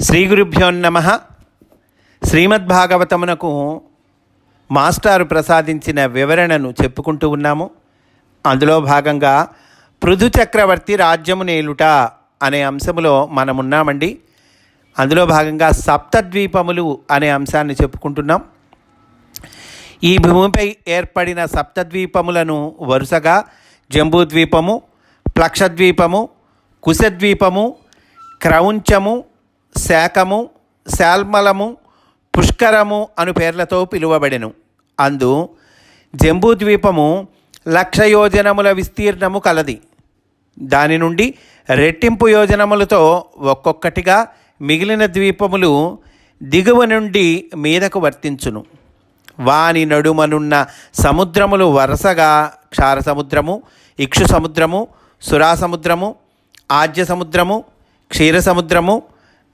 శ్రీ గురుభ్యో నమ. శ్రీమద్భాగవతమునకు మాస్టారు ప్రసాదించిన వివరణను చెప్పుకుంటూ ఉన్నాము. అందులో భాగంగా పృథు చక్రవర్తి రాజ్యము నేలుట అనే అంశములో మనమున్నామండి. అందులో భాగంగా సప్తద్వీపములు అనే అంశాన్ని చెప్పుకుంటున్నాం. ఈ భూమిపై ఏర్పడిన సప్తద్వీపములను వరుసగా జంబూద్వీపము ప్లక్షద్వీపము కుశద్వీపము క్రౌంచము శాకము శాల్మలము పుష్కరము అను పేర్లతో పిలువబడెను. అందు జంబూద్వీపము లక్ష యోజనముల విస్తీర్ణము కలది. దాని నుండి రెట్టింపు యోజనములతో ఒక్కొక్కటిగా మిగిలిన ద్వీపములు దిగువ నుండి మీదకు వర్తించును. వాని నడుమనున్న సముద్రములు వరుసగా క్షార సముద్రము ఇక్షు సముద్రము సురా సముద్రము ఆజ్య సముద్రము క్షీర సముద్రము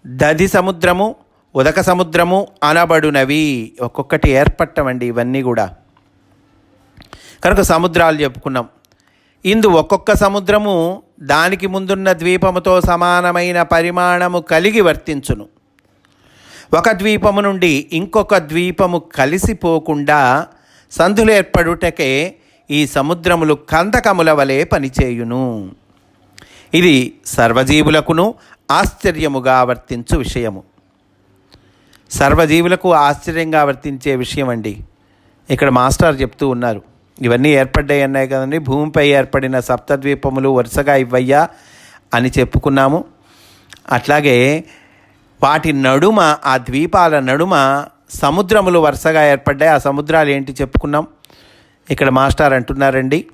దధి సముద్రము ఉదక సముద్రము అనబడునవి ఒక్కొక్కటి ఏర్పట్టమండి ఇవన్నీ కూడా. కనుక సముద్రాలు చెప్పుకున్నాం. ఇందు ఒక్కొక్క సముద్రము దానికి ముందున్న ద్వీపముతో సమానమైన పరిమాణము కలిగి వర్తించును. ఒక ద్వీపము నుండి ఇంకొక ద్వీపము కలిసిపోకుండా సంధులు ఏర్పడుటకే ఈ సముద్రములు కందకముల వలె పనిచేయును. ఇది సర్వజీవులకును ఆశ్చర్యముగా వర్తించు విషయము. సర్వజీవులకు ఆశ్చర్యంగా వర్తించే విషయం అండి ఇక్కడ మాస్టర్ చెప్తూ ఉన్నారు. ఇవన్నీ ఏర్పడ్డాయి అన్నాయి కదండి. భూమిపై ఏర్పడిన సప్తద్వీపములు వరుసగా ఇవ్వయ్యా అని చెప్పుకున్నాము. అట్లాగే వాటి నడుమ ఆ ద్వీపాల నడుమ సముద్రములు వరుసగా ఏర్పడ్డాయి. ఆ సముద్రాలు ఏంటి చెప్పుకున్నాం. ఇక్కడ మాస్టర్ అంటున్నారండి.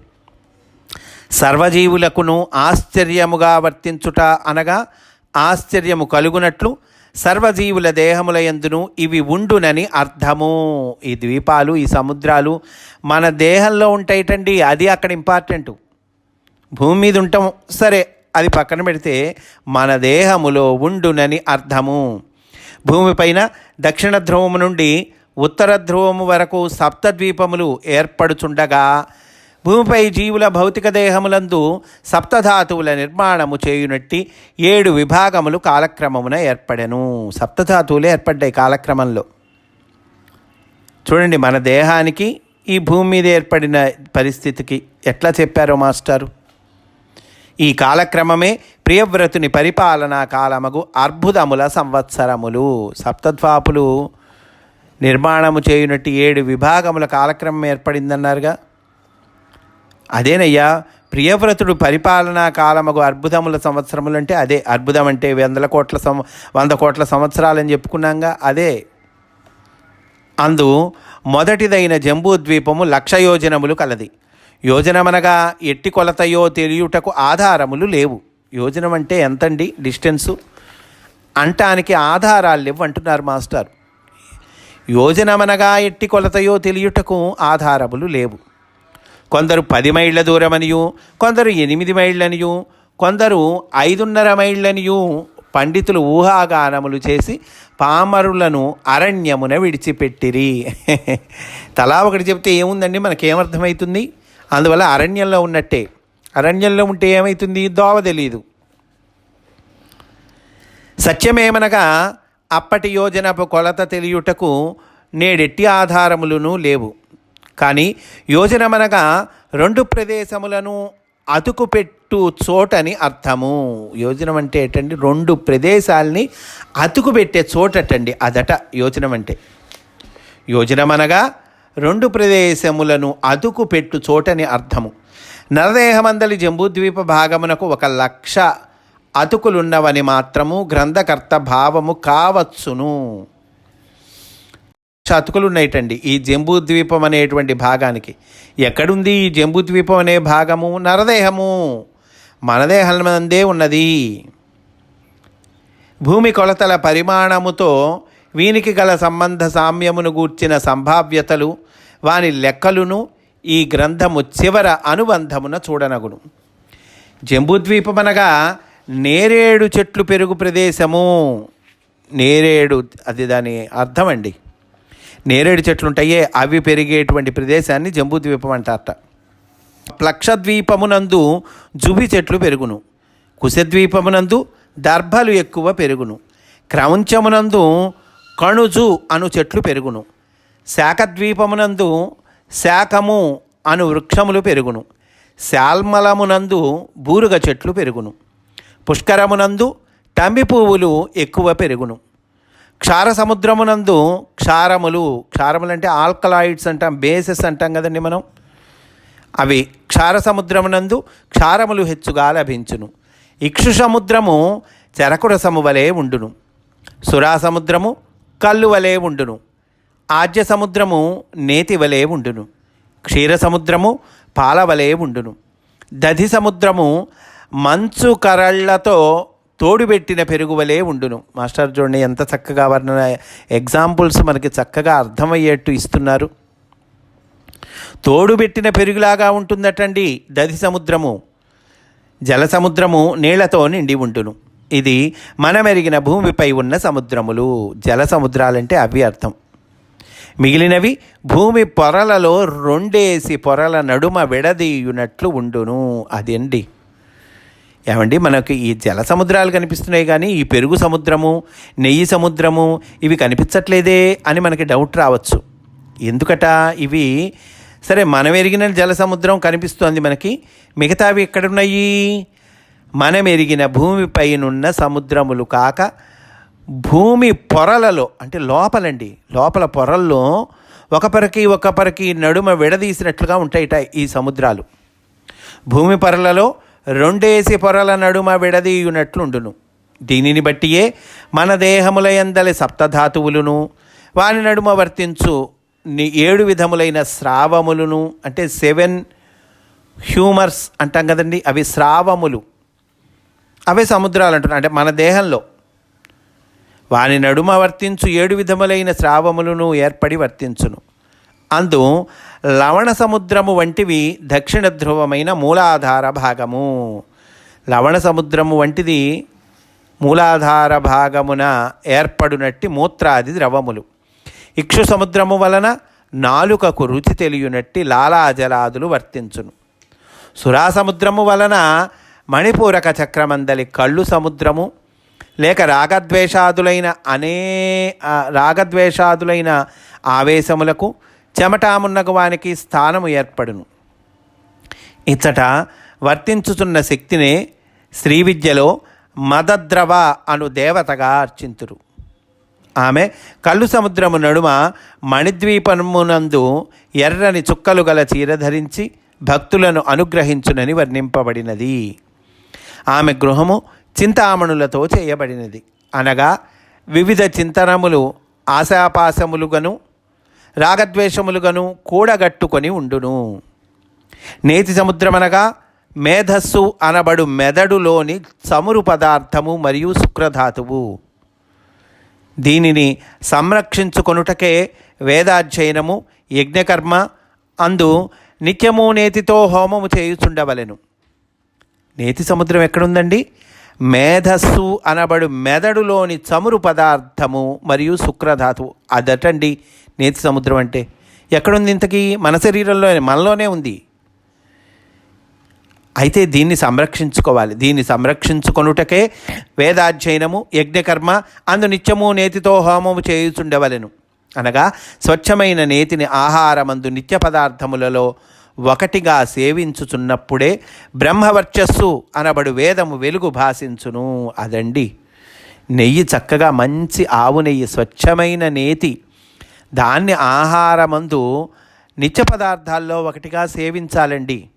సర్వజీవులకును ఆశ్చర్యముగా వర్తించుట అనగా ఆశ్చర్యము కలుగునట్లు సర్వజీవుల దేహముల యందును ఇవి ఉండునని అర్థము. ఈ ద్వీపాలు ఈ సముద్రాలు మన దేహంలో ఉంటాయిటండి అది అక్కడ ఇంపార్టెంట్ భూమి మీద ఉంటాం సరే అది పక్కన పెడితే మన దేహములో ఉండునని అర్థము. భూమిపైన దక్షిణ ధ్రువము నుండి ఉత్తర ధ్రువము వరకు సప్తద్వీపములు ఏర్పడుచుండగా భూమిపై జీవుల భౌతిక దేహములందు సప్తధాతువుల నిర్మాణము చేయునట్టి ఏడు విభాగములు కాలక్రమమున ఏర్పడెను. సప్తధాతువులు ఏర్పడ్డాయి కాలక్రమంలో. చూడండి మన దేహానికి ఈ భూమి మీద ఏర్పడిన పరిస్థితికి ఎట్లా చెప్పారో మాస్టారు? ఈ కాలక్రమమే ప్రియవ్రతుని పరిపాలనా కాలమగు అర్బుదముల సంవత్సరములు. సప్తద్వాపులు నిర్మాణము చేయునట్టు ఏడు విభాగముల కాలక్రమం ఏర్పడిందన్నారుగా. అదేనయ్యా ప్రియవ్రతుడు పరిపాలనా కాలముకు అర్బుదముల సంవత్సరములు అంటే అదే. అర్బుదం అంటే వందల కోట్ల సం వంద కోట్ల సంవత్సరాలని చెప్పుకున్నాగా అదే. అందు మొదటిదైన జంబూద్వీపము లక్ష యోజనములు కలది. యోజనమనగా ఎట్టి కొలతయో తెలియుటకు ఆధారములు లేవు. యోజనం అంటే ఎంతండి? డిస్టెన్సు. అంటానికి ఆధారాలు లేవు అంటున్నారు మాస్టర్. యోజనమనగా ఎట్టి కొలతయో తెలియుటకు ఆధారములు లేవు. కొందరు పది మైళ్ళ దూరమనియు కొందరు ఎనిమిది మైళ్ళనియు కొందరు ఐదున్నర మైళ్ళనియు పండితులు ఊహాగానములు చేసి పామరులను అరణ్యమున విడిచిపెట్టిరి. తలా ఒకటి చెప్తే ఏముందండి? మనకేమర్థమవుతుంది అందువల్ల అరణ్యంలో ఉన్నట్టే. అరణ్యంలో ఉంటే ఏమవుతుంది దోవ తెలీదు. సత్యమేమనగా అప్పటి యోజనపు కొలత తెలియుటకు నేడెట్టి ఆధారములను లేవు. కానీ యోజనమనగా రెండు ప్రదేశములను అతుకుపెట్టు చోటని అర్థము. యోజనం అంటే ఏంటండి? రెండు ప్రదేశాలని అతుకుపెట్టే చోటటండి. అదట యోజనం అంటే యోజనమనగా రెండు ప్రదేశములను అతుకుపెట్టు చోటని అర్థము. నరదేహమందలి జంబూద్వీప భాగమునకు ఒక లక్ష అతుకులున్నవని మాత్రము గ్రంథకర్త భావము కావచ్చును. చతుకులు ఉన్నాయటండి ఈ జంబూద్వీపం అనేటువంటి భాగానికి. ఎక్కడుంది ఈ జంబూద్వీపం అనే భాగము? నరదేహము. మనదేహమందే ఉన్నది. భూమి కొలతల పరిమాణముతో వీనికి గల సంబంధ సామ్యమును గూర్చిన సంభావ్యతలు వాని లెక్కలును ఈ గ్రంథము చివర అనుబంధమున చూడనగును. జంబూద్వీపమనగా నేరేడు చెట్లు పెరుగు ప్రదేశము. నేరేడు అది దాని అర్థమండి. అండి నేరేడు చెట్లు ఉంటాయే అవి పెరిగేటువంటి ప్రదేశాన్ని జంబూద్వీపం అంటారట. ప్లక్షద్వీపమునందు జుబి చెట్లు పెరుగును. కుశద్వీపమునందు దర్భలు ఎక్కువ పెరుగును. క్రౌంచమునందు కణుజు అను చెట్లు పెరుగును. శాఖద్వీపమునందు శాఖము అను వృక్షములు పెరుగును. శాల్మలమునందు బూరుగ చెట్లు పెరుగును. పుష్కరమునందు తంబి పువ్వులు ఎక్కువ పెరుగును. క్షార సముద్రమునందు క్షారములు క్షారములు అంటే ఆల్కలాయిడ్స్ అంటాం బేసెస్ అంటాం కదండి మనం. అవి క్షార సముద్రమునందు క్షారములు హెచ్చుగా లభించును. ఇక్షు సముద్రము చెరకురసము వలె ఉండును. సురా సముద్రము కల్లు వలె ఉండును. ఆజ్య సముద్రము నేతి వలె ఉండును. క్షీర సముద్రము పాల వలె ఉండును. దధి సముద్రము మంచు కరళ్ళతో తోడుబెట్టిన పెరుగువలే ఉండును. మాస్టర్ చూడండి ఎంత చక్కగా వర్ణన ఎగ్జాంపుల్స్ మనకి చక్కగా అర్థమయ్యేట్టు ఇస్తున్నారు. తోడుబెట్టిన పెరుగులాగా ఉంటుందటండి దది సముద్రము. జల సముద్రము నీళ్ళతో నిండి ఉంటును ఇది మనమెరిగిన భూమిపై ఉన్న సముద్రములు. జల సముద్రాలంటే అవి అర్థం. మిగిలినవి భూమి పొరలలో రెండేసి పొరల నడుమ విడదీయునట్లు ఉండును. అదండి ఏమండి మనకి ఈ జల సముద్రాలు కనిపిస్తున్నాయి కానీ ఈ పెరుగు సముద్రము నెయ్యి సముద్రము ఇవి కనిపించట్లేదే అని మనకి డౌట్ రావచ్చు. ఎందుకట? ఇవి సరే మనం ఎరిగిన జల సముద్రం కనిపిస్తోంది మనకి. మిగతావి ఎక్కడున్నాయి? మనం ఎరిగిన భూమిపైనున్న సముద్రములు కాక భూమి పొరలలో అంటే లోపలండి లోపల పొరల్లో ఒకపరికి ఒకపరికి నడుమ విడదీసినట్లుగా ఉంటాయిట ఈ సముద్రాలు. భూమి పొరలలో రెండేసి పొరల నడుమ విడదీయునట్లుండును. దీనిని బట్టియే మన దేహములయందలి సప్తధాతువులను. వాని నడుమ వర్తించు ఏడు విధములైన స్రావములను అంటే సెవెన్ హ్యూమర్స్ అంటాం కదండి అవి స్రావములు. అవే సముద్రాలు అంటున్నాయి అంటే మన దేహంలో. వాని నడుమ వర్తించు ఏడు విధములైన స్రావములను ఏర్పడి వర్తించును. అందు లవణ సముద్రము వంటివి దక్షిణ ధ్రువమైన మూలాధార భాగము. లవణ సముద్రము వంటిది మూలాధార భాగమున ఏర్పడునట్టి మూత్రాది ద్రవములు. ఇక్షు సముద్రము వలన నాలుకకు రుచి తెలియనట్టి లాలాజలాదులు వర్తించును. సురా సముద్రము వలన మణిపూరక చక్రమందలి కళ్ళు సముద్రము లేక రాగద్వేషాదులైన అనే రాగద్వేషాదులైన ఆవేశములకు చెమటామున్నగవానికి స్థానము ఏర్పడును. ఇచ్చట వర్తించుతున్న శక్తినే శ్రీవిద్యలో మదద్రవ అను దేవతగా అర్చింతురు. ఆమె కళ్ళు సముద్రము నడుమ మణిద్వీపమునందు ఎర్రని చుక్కలు గల చీర ధరించి భక్తులను అనుగ్రహించునని వర్ణింపబడినది. ఆమె గృహము చింతామణులతో చేయబడినది. అనగా వివిధ చింతనములు ఆశాపాసములుగను రాగద్వేషములుగను కూడగట్టుకొని ఉండును. నేతి సముద్రమనగా మేధస్సు అనబడు మెదడులోని చమురు పదార్థము మరియు శుక్రధాతువు. దీనిని సంరక్షించుకొనుటకే వేదాధ్యయనము యజ్ఞకర్మ అందు నిత్యము నేతితో హోమము చేయుచుండవలెను. నేతి సముద్రం ఎక్కడుందండి? మేధస్సు అనబడు మెదడులోని చమురు పదార్థము మరియు శుక్రధాతువు. అదటండి నేతి సముద్రం అంటే ఎక్కడుంది ఇంతకీ? మన శరీరంలో మనలోనే ఉంది. అయితే దీన్ని సంరక్షించుకోవాలి. దీన్ని సంరక్షించుకొనుటకే వేదాధ్యయనము యజ్ఞకర్మ అందు నిత్యము నేతితో హోమము చేయుచుండవలెను. అనగా స్వచ్ఛమైన నేతిని ఆహారమందు నిత్య పదార్థములలో ఒకటిగా సేవించుచున్నప్పుడే బ్రహ్మవర్చస్సు అనబడు వేదము వెలుగు భాషించును అదండి. నెయ్యి చక్కగా మంచి ఆవు నెయ్యి స్వచ్ఛమైన నేతి. దాన్ని ఆహారమందు నిత్య పదార్థాల్లో ఒకటిగా సేవించాలండి.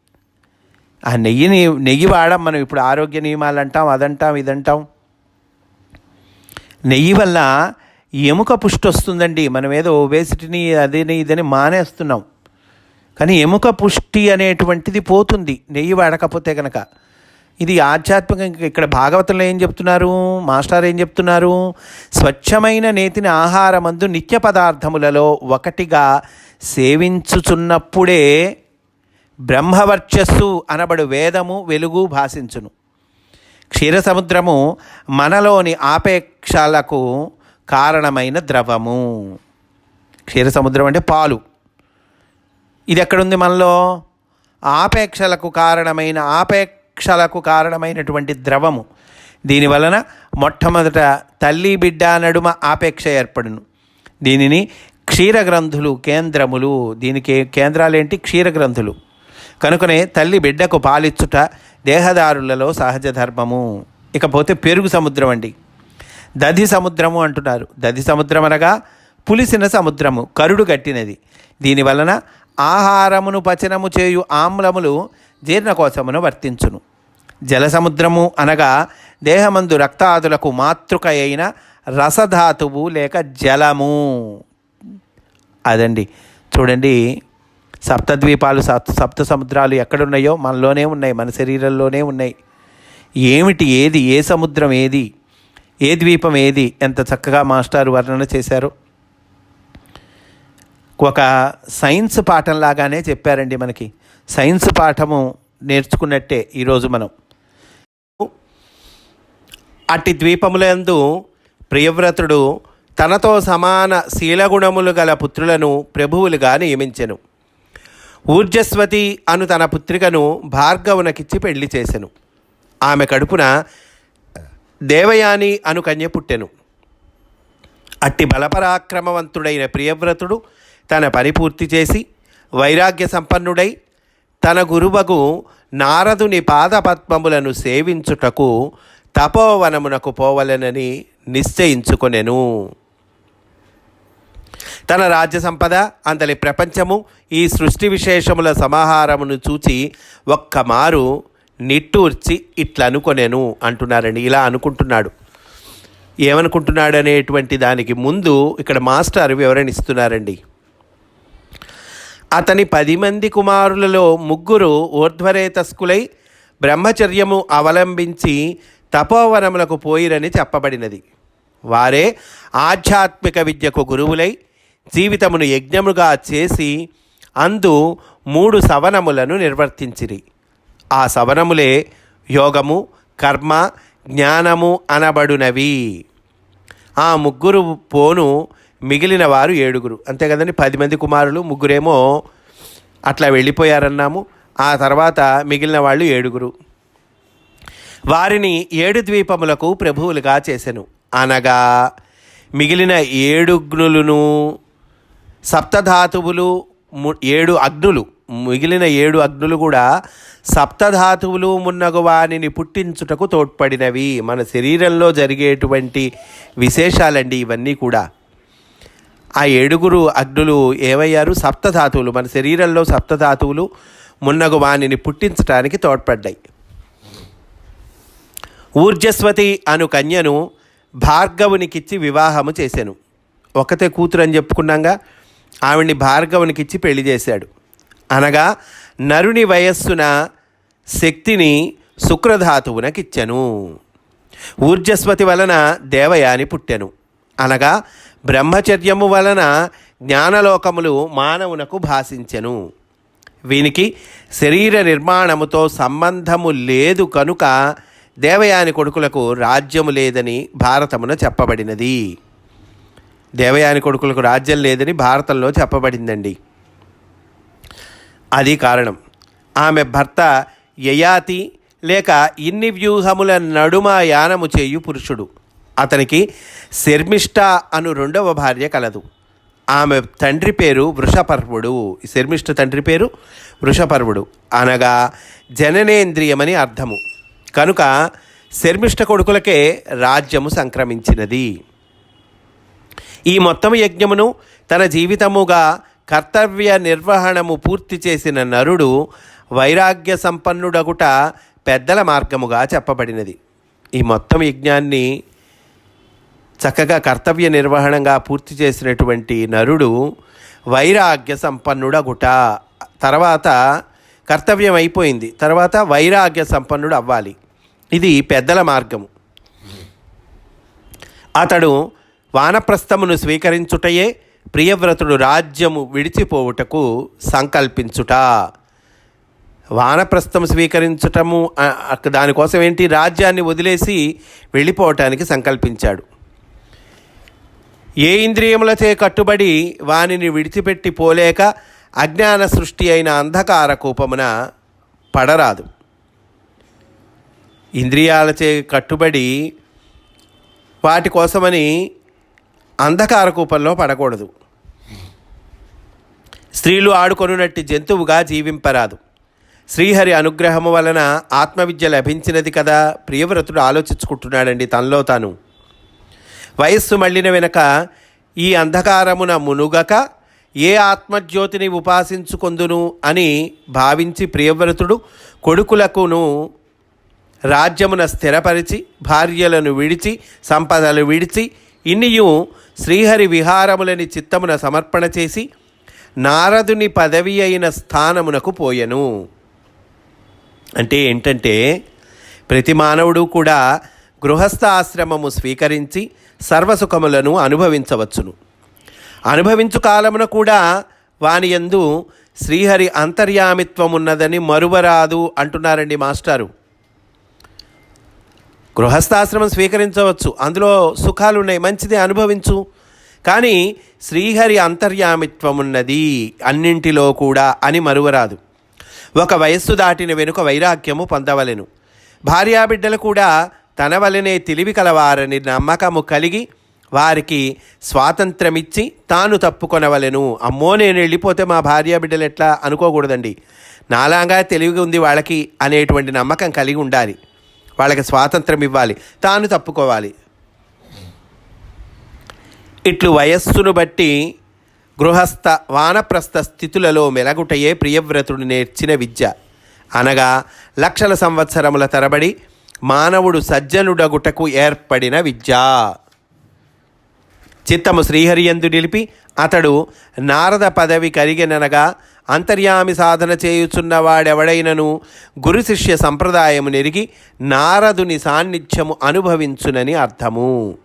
ఆ నెయ్యిని నెయ్యి వాడడం మనం ఇప్పుడు ఆరోగ్య నియమాలు అంటాం అదంటాం ఇదంటాం. నెయ్యి వల్ల ఎముక పుష్టి వస్తుందండి. మనం ఏదో ఒబేసిటీని అదిని ఇదని మానేస్తున్నాం. కానీ ఎముక పుష్టి అనేటువంటిది పోతుంది. నెయ్యి వాడకపోతే కనుక ఇది ఆధ్యాత్మికంగా ఇక్కడ భాగవతంలో ఏం చెప్తున్నారు? మాస్టర్ ఏం చెప్తున్నారు? స్వచ్ఛమైన నేతిని ఆహారమందు నిత్య పదార్థములలో ఒకటిగా సేవించుచున్నప్పుడే బ్రహ్మవర్చస్సు అనబడు వేదము వెలుగు భాషించును. క్షీరసముద్రము మనలోని ఆపేక్షలకు కారణమైన ద్రవము. క్షీరసముద్రం అంటే పాలు. ఇది ఎక్కడుంది మనలో? ఆపేక్షలకు కారణమైన వృక్షాలకు కారణమైనటువంటి ద్రవము. దీని వలన మొట్టమొదట తల్లి బిడ్డ నడుమ ఆపేక్ష ఏర్పడును. దీనిని క్షీరగ్రంథులు కేంద్రములు దీనికి కేంద్రాలేంటి? క్షీరగ్రంథులు. కనుకనే తల్లి బిడ్డకు పాలిచ్చుట దేహదారులలో సహజ ధర్మము. ఇకపోతే పెరుగు సముద్రం అండి. దధి సముద్రము అంటున్నారు. దధి సముద్రం అనగా పులిసిన సముద్రము కరుడు కట్టినది. దీని వలన ఆహారమును పచనము చేయు ఆమ్లములు జీర్ణకోశమును వర్తించును. జల సముద్రము అనగా దేహమందు రక్తాదులకు మాతృక అయిన రసధాతువు లేక జలము. అదండి. చూడండి సప్తద్వీపాలు సప్త సప్త సముద్రాలు ఎక్కడున్నాయో మనలోనే ఉన్నాయి మన శరీరంలోనే ఉన్నాయి. ఏమిటి ఏది? ఏ సముద్రం ఏది? ఏ ద్వీపం ఏది? ఎంత చక్కగా మాస్టారు వర్ణన చేశారు. ఒక సైన్స్ పాఠం లాగానే చెప్పారండి మనకి. సైన్స్ పాఠము నేర్చుకున్నట్టే ఈరోజు మనం. అట్టి ద్వీపములందు ప్రియవ్రతుడు తనతో సమాన శీలగుణములు గల పుత్రులను ప్రభువులుగా నియమించెను. ఊర్జస్వతి అను తన పుత్రికను భార్గవునకిచ్చి పెళ్ళి చేసెను. ఆమె కడుపున దేవయాని అను కన్య పుట్టెను. అట్టి బలపరాక్రమవంతుడైన ప్రియవ్రతుడు తన పని పూర్తి చేసి వైరాగ్య సంపన్నుడై తన గురువగు నారదుని పాదపద్మములను సేవించుటకు తపోవనమునకు పోవలెనని నిశ్చయించుకొనెను. తన రాజ్య సంపద అంతలి ప్రపంచము ఈ సృష్టి విశేషముల సమాహారమును చూచి ఒక్క మారు నిట్టూర్చి ఇట్లా అనుకొనెను అంటున్నారండి ఇలా అనుకుంటున్నాడు. ఏమనుకుంటున్నాడు అనేటువంటి దానికి ముందు ఇక్కడ మాస్టర్ వివరణ ఇస్తున్నారండి. అతని పది మంది కుమారులలో ముగ్గురు ఊర్ధ్వరేతస్కులై బ్రహ్మచర్యము అవలంబించి తపోవనములకు పోయిరని చెప్పబడినది. వారే ఆధ్యాత్మిక విద్యకు గురువులై జీవితమును యజ్ఞముగా చేసి అందు మూడు సవనములను నిర్వర్తించిరి. ఆ సవనములే యోగము కర్మ జ్ఞానము అనబడునవి. ఆ ముగ్గురు పోను మిగిలిన వారు ఏడుగురు. అంతే కదండి పది మంది కుమారులు ముగ్గురేమో అట్లా వెళ్ళిపోయారన్నాము. ఆ తర్వాత మిగిలిన వాళ్ళు ఏడుగురు. వారిని ఏడు ద్వీపములకు ప్రభువులుగా చేసెను. అనగా మిగిలిన ఏడుగ్నులను సప్తధాతువులు ము- ఏడు అగ్నులు. మిగిలిన ఏడు అగ్నులు కూడా సప్తధాతువులు మున్నగు వానిని పుట్టించుటకు తోడ్పడినవి. మన శరీరంలో జరిగేటువంటి విశేషాలండి ఇవన్నీ కూడా. ఆ ఏడుగురు అగ్నులు ఏమయ్యారు? సప్తధాతువులు. మన శరీరంలో సప్తధాతువులు మున్నగు వానిని పుట్టించటానికి తోడ్పడ్డాయి. ఊర్జస్వతి అను కన్యను భార్గవునికిచ్చి వివాహము చేశాను ఒకతే కూతురు అని చెప్పుకున్నాగా ఆవిడ్ని భార్గవునికిచ్చి పెళ్ళి చేశాడు. అనగా నరుని వయస్సున శక్తిని శుక్రధాతువునకిచ్చెను. ఊర్జస్వతి వలన దేవయాని పుట్టెను. అనగా బ్రహ్మచర్యము వలన జ్ఞానలోకములు మానవునకు భాషించెను వీనికి శరీర నిర్మాణముతో సంబంధము లేదు కనుక దేవయాని కొడుకులకు రాజ్యము లేదని భారతమున చెప్పబడినది. దేవయాని కొడుకులకు రాజ్యం లేదని భారతంలో చెప్పబడిందండి. అది కారణం. ఆమె భర్త యయాతి లేక ఇన్ని వ్యూహముల నడుమ యానము చేయు పురుషుడు. అతనికి శర్మిష్ట అను రెండవ భార్య కలదు. ఆమె తండ్రి పేరు వృషపర్వుడు. శర్మిష్ట తండ్రి పేరు వృషపర్వుడు. అనగా జననేంద్రియమని అర్థము. కనుక శర్మిష్ట కొడుకులకే రాజ్యము సంక్రమించినది. ఈ మొత్తం యజ్ఞమును తన జీవితముగా కర్తవ్య నిర్వహణము పూర్తి చేసిన నరుడు వైరాగ్య సంపన్నుడగుట పెద్దల మార్గముగా చెప్పబడినది. ఈ మొత్తం యజ్ఞాన్ని చక్కగా కర్తవ్య నిర్వహణగా పూర్తి చేసినటువంటి నరుడు వైరాగ్య సంపన్నుడగుట. తర్వాత కర్తవ్యం అయిపోయింది. తర్వాత వైరాగ్య సంపన్నుడు అవ్వాలి. ఇది పెద్దల మార్గము. అతడు వానప్రస్థమును స్వీకరించుటయే ప్రియవ్రతుడు రాజ్యము విడిచిపోవుటకు సంకల్పించుట. వానప్రస్థం స్వీకరించటము దానికోసం ఏంటి? రాజ్యాన్ని వదిలేసి వెళ్ళిపోవటానికి సంకల్పించాడు. ఏ ఇంద్రియములచే కట్టుబడి వానిని విడిచిపెట్టి పోలేక అజ్ఞాన సృష్టి అయిన అంధకార కూపమున పడరాదు. ఇంద్రియాలచే కట్టుబడి వాటి కోసమని అంధకార కూపంలో పడకూడదు. స్త్రీలు ఆడుకొనున్నట్టు జంతువుగా జీవింపరాదు. శ్రీహరి అనుగ్రహము వలన ఆత్మవిద్య లభించినది కదా ప్రియవ్రతుడు ఆలోచించుకుంటున్నాడండి తనలో తాను. వయస్సు మళ్ళిన వెనక ఈ అంధకారమున మునుగక ఏ ఆత్మజ్యోతిని ఉపాసించుకొందును అని భావించి ప్రియవ్రతుడు కొడుకులకును రాజ్యమున స్థిరపరిచి భార్యలను విడిచి సంపదలు విడిచి ఇన్నియు శ్రీహరి విహారములని చిత్తమున సమర్పణ చేసి నారదుని పదవి అయిన స్థానమునకు పోయెను. అంటే ఏంటంటే ప్రతి మానవుడు కూడా గృహస్థ ఆశ్రమము స్వీకరించి సర్వసుఖములను అనుభవించవచ్చును. అనుభవించు కాలమున కూడా వాని యందు శ్రీహరి అంతర్యామిత్వమున్నదని మరువరాదు అంటున్నారండి మాస్టారు. గృహస్థాశ్రమం స్వీకరించవచ్చు. అందులో సుఖాలు ఉన్నాయి మంచిది అనుభవించు. కానీ శ్రీహరి అంతర్యామిత్వం ఉన్నది అన్నింటిలో కూడా అని మరువరాదు. ఒక వయస్సు దాటిన వెనుక వైరాగ్యము పొందవలెను. భార్యాబిడ్డలు కూడా తన వలనే తెలివి కలవారని నమ్మకము కలిగి వారికి స్వాతంత్రమిచ్చి తాను తప్పుకొనవలెను. అమ్మో నేను వెళ్ళిపోతే మా భార్యాబిడ్డలు ఎట్లా అనుకోకూడదండి. నాలాగా తెలివిగా ఉంది వాళ్ళకి అనేటువంటి నమ్మకం కలిగి ఉండాలి. వాళ్ళకి స్వాతంత్రం ఇవ్వాలి. తాను తప్పుకోవాలి. ఇట్లు వయస్సును బట్టి గృహస్థ వానప్రస్థ స్థితులలో మెలగుటయే ప్రియవ్రతుడు నేర్చిన విద్య. అనగా లక్షల సంవత్సరముల తరబడి మానవుడు సజ్జనుడగుటకు ఏర్పడిన విద్య. చిత్తము శ్రీహరియందు నిలిపి అతడు నారద పదవి కరిగిననగా అంతర్యామి సాధన చేయుచున్నవాడెవడైనను గురు శిష్య సంప్రదాయము నెరిగి నారదుని సాన్నిధ్యము అనుభవించునని అర్థము.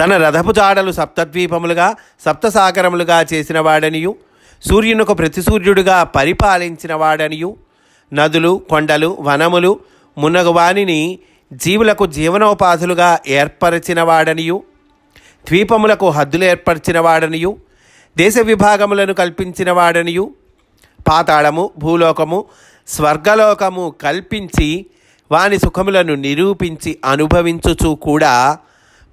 తన రథపు జాడలు సప్తద్వీపములుగా సప్తసాగరములుగా చేసిన వాడనియు సూర్యునకు ప్రతిసూర్యుడుగా పరిపాలించిన వాడనియు నదులు కొండలు వనములు మున్నగువానిని జీవులకు జీవనోపాధులుగా ఏర్పరిచినవాడనియు ద్వీపములకు హద్దులు ఏర్పరిచినవాడనియు దేశ విభాగములను కల్పించినవాడనియు పాతాళము భూలోకము స్వర్గలోకము కల్పించి వాని సుఖములను నిరూపించి అనుభవించుచు కూడా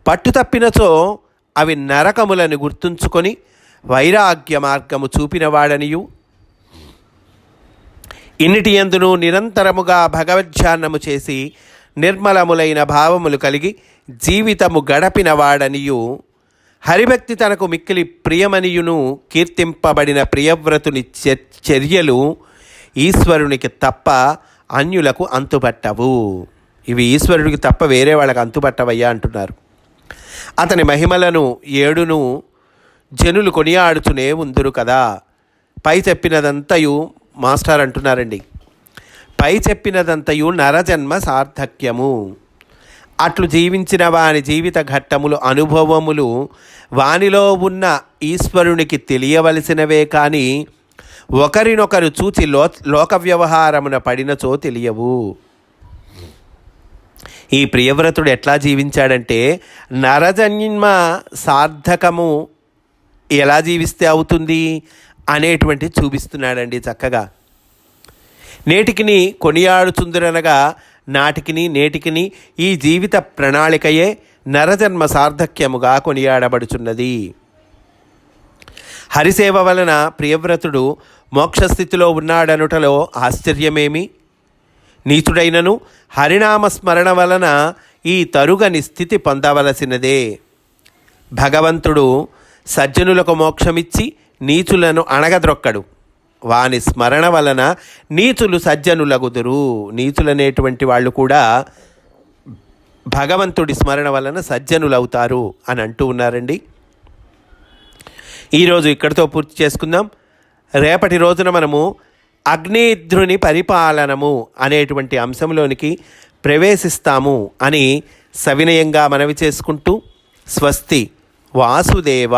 పట్టుతప్పినచో అవి నరకములను గుర్తుంచుకొని వైరాగ్య మార్గము చూపినవాడనియు. ఇన్నిటియందును నిరంతరముగా భగవద్ధ్యానము చేసి నిర్మలములైన భావములు కలిగి జీవితము గడపినవాడనియు. హరిభక్తి తనకు మిక్కిలి ప్రియమనియును కీర్తింపబడిన ప్రియవ్రతుని చర్యలు ఈశ్వరునికి తప్ప అన్యులకు అంతుపట్టవు. ఇవి ఈశ్వరుడికి తప్ప వేరే వాళ్ళకి అంతుపట్టవయ్యా అంటున్నారు. అతని మహిమలను ఏడును జనులు కొనియాడుతూనే ఉందురు కదా. పై చెప్పినదంతయు మాస్టర్ అంటున్నారండి. పై చెప్పినదంతయు నరజన్మ సార్థక్యము. అట్లు జీవించిన వాని జీవిత ఘట్టములు అనుభవములు వానిలో ఉన్న ఈశ్వరునికి తెలియవలసినవే కానీ ఒకరినొకరు చూచి లో లోక వ్యవహారమున పడినచో తెలియవు. ఈ ప్రియవ్రతుడు ఎట్లా జీవించాడంటే నరజన్మ సార్థకము ఎలా జీవిస్తే అవుతుంది అనేటువంటి చూపిస్తున్నాడండి చక్కగా. నేటికిని కొనియాడుచుందురనగా నాటికిని నేటికిని ఈ జీవిత ప్రణాళికయే నరజన్మ సార్థక్యముగా కొనియాడబడుచున్నది. హరిసేవ వలన ప్రియవ్రతుడు మోక్షస్థితిలో ఉన్నాడనుటలో ఆశ్చర్యమేమి? నీచుడైనను హరినామ స్మరణ వలన ఈ తరుగని స్థితి పొందవలసినదే. భగవంతుడు సజ్జనులకు మోక్షమిచ్చి నీచులను అణగద్రొక్కడు. వాని స్మరణ వలన నీచులు సజ్జనులగుదురు. నీతులనేటువంటి వాళ్ళు కూడా భగవంతుడి స్మరణ వలన సజ్జనులవుతారు అని అంటూ ఉన్నారండి. ఈరోజు ఇక్కడితో పూర్తి చేసుకుందాం. రేపటి రోజున మనము అగ్నిధ్రుని పరిపాలనము అనేటువంటి అంశంలోనికి ప్రవేశిస్తాము అని సవినయంగా మనవి చేసుకుంటూ స్వస్తి వాసుదేవ.